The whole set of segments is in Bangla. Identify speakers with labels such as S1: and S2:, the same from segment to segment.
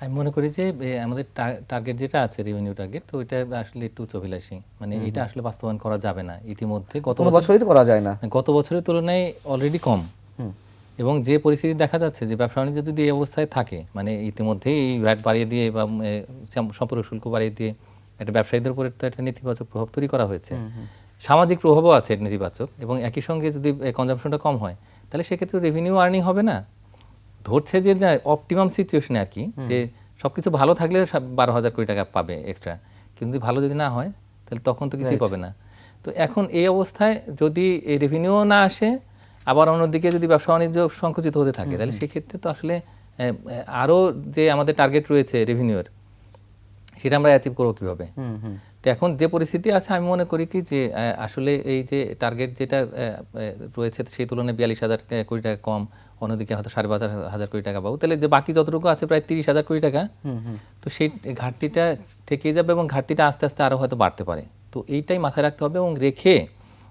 S1: আমি মনে করি যে আমাদের টার্গেট যেটা আছে রেভিনিউ টার্গেট তো ওইটা আসলে একটু উচ্চ মানে এটা আসলে বাস্তবায়ন করা যাবে না। ইতিমধ্যে গত
S2: বছরই তো করা যায় না।
S1: গত বছরের তুলনায় অলরেডি কম। এবং যে পরিস্থিতি দেখা যাচ্ছে যে ব্যবসা বাণিজ্য যদি এই অবস্থায় থাকে মানে ইতিমধ্যে এই ভ্যাট বাড়িয়ে দিয়ে বা সম্পর্ক শুল্ক বাড়িয়ে দিয়ে একটা ব্যবসায়ীদের উপরে তো একটা নেতিবাচক প্রভাব তৈরি করা হয়েছে। সামাজিক প্রভাবও আছে নেতিবাচক। এবং একই সঙ্গে যদি কনজামশনটা কম হয় তাহলে সেক্ষেত্রে রেভিনিউ আর্নিং হবে না। ধরছে যে অপটিমাম সিচুয়েশনে আর কি যে সবকিছু ভালো থাকলে বারো হাজার কোটি টাকা পাবে এক্সট্রা কিন্তু যদি ভালো যদি না হয় তাহলে তখন তো কিছুই পাবে না। তো এখন এই অবস্থায় যদি এই রেভিনিউ না আসে আবার অন্যদিকে যদি ব্যবসা বাণিজ্য সংকুচিত হতে থাকে তাহলে সেক্ষেত্রে তো আসলে আরও যে আমাদের টার্গেট রয়েছে রেভিনিউর সেটা আমরা অ্যাচিভ করব কীভাবে? এখন যে পরিস্থিতি আছে আমি মনে করি কি যে আসলে এই যে টার্গেট যেটা রয়েছে সেই তুলনায় বিয়াল্লিশ হাজার কোটি টাকা কম অন্যদিকে হয়তো সাড়ে পাঁচ হাজার- হাজার কোটি টাকা পাবো। তাহলে যে বাকি যতটুকু আছে প্রায় তিরিশ হাজার কোটি টাকা তো সেই ঘাটতিটা থেকে যাবে এবং ঘাটতিটা আস্তে আস্তে আরও হয়তো বাড়তে পারে। তো এইটাই মাথায় রাখতে হবে এবং রেখে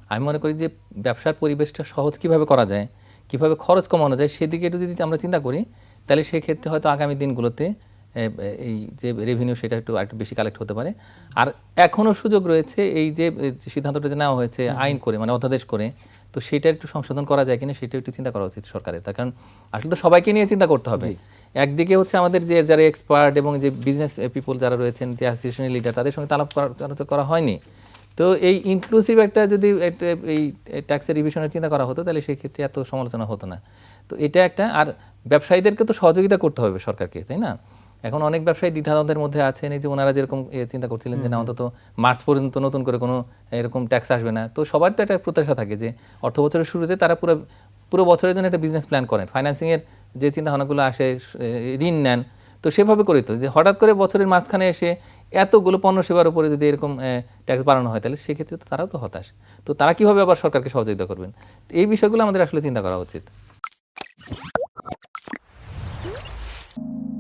S1: আমি মনে করি যে ব্যবসার পরিবেশটা সহজ কীভাবে করা যায় কীভাবে খরচ কমানো যায় সেদিকে একটু যদি আমরা চিন্তা করি তাহলে সেক্ষেত্রে হয়তো আগামী দিনগুলোতে এই যে রেভিনিউ সেটা একটু একটু বেশি কালেক্ট হতে পারে। আর এখনও সুযোগ রয়েছে এই যে সিদ্ধান্তটা যে নেওয়া হয়েছে আইন করে মানে অধ্যাদেশ করে তো সেটা একটু সংশোধন করা যায় কিনা সেটা একটু চিন্তা করা উচিত সরকারের। তার কারণ আসলে তো সবাইকে নিয়ে চিন্তা করতে হবে। একদিকে হচ্ছে আমাদের যে যারা এক্সপার্ট এবং যে বিজনেস পিপল যারা রয়েছেন যে অ্যাসোসিয়েশনের লিডার তাদের সঙ্গে তালাপ করা- হয়নি। তো এই ইনক্লুসিভ একটা যদি এই ট্যাক্সের রিভিশনের চিন্তা করা হতো তাহলে সেক্ষেত্রে এত সমালোচনা হতো না। তো এটা একটা আর ব্যবসায়ীদেরকে তো সহযোগিতা করতে হবে সরকারকে তাই না? এখন অনেক ব্যবসায়ী দ্বিধাদ্বন্দ্বের মধ্যে আছেন। এই যে ওনারা যেরকম চিন্তা করছিলেন যে না অন্তত মার্চ পর্যন্ত নতুন করে কোনো এরকম ট্যাক্স আসবে না। তো সবার তো একটা প্রত্যাশা থাকে যে অর্থ বছরের শুরুতে তারা পুরো পুরো বছরের জন্য একটা বিজনেস প্ল্যান করেন। ফাইন্যান্সিংয়ের যে চিন্তাভাবনাগুলো আসে ঋণ নেন। তো সেভাবে করে তো যে হঠাৎ করে বছরের মাঝখানে এসে এতগুলো পণ্য সেবার উপরে যদি এরকম ট্যাক্স বাড়ানো হয় তাহলে সেক্ষেত্রে তো তারাও তো হতাশ। তো তারা কীভাবে আবার সরকারকে সহযোগিতা করবেন? এই বিষয়গুলো আমাদের আসলে চিন্তা করা উচিত।